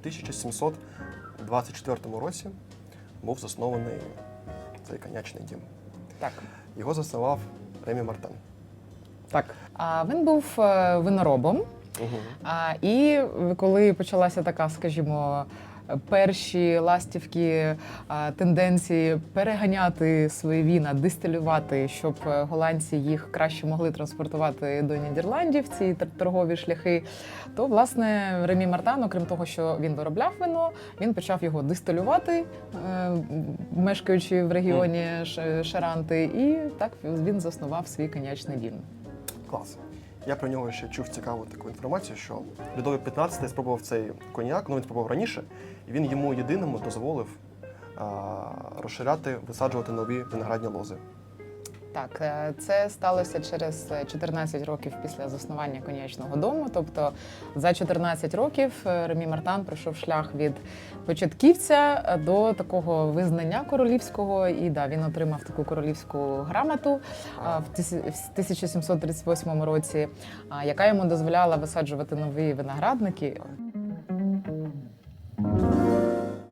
1724 році був заснований цей конячний дім. Так. Його заснував Ремі Мартен. Так. А він був е, виноробом. Угу. А, і коли почалася така, скажімо, перші ластівки тенденції переганяти свої віна, дистилювати, щоб е, голландці їх краще могли транспортувати до Нідерландів, ці торгові шляхи, то власне Ремі Мартан, окрім того, що він виробляв вино, він почав його дистилювати, е, мешкаючи в регіоні Шаранти, і так він заснував свій конячний дім. Клас. Я про нього ще чув цікаву таку інформацію, що Людовик 15 спробував цей коньяк, ну він спробував раніше, і він йому єдиному дозволив а, розширяти, висаджувати нові виноградні лози. Так, е, це сталося через е, 14 років після заснування конячного дому. Тобто за 14 років е, Ремі Мартан пройшов шлях від початківця е, до такого визнання королівського. І да, він отримав таку королівську грамоту в 1738 році, яка йому дозволяла висаджувати нові виноградники.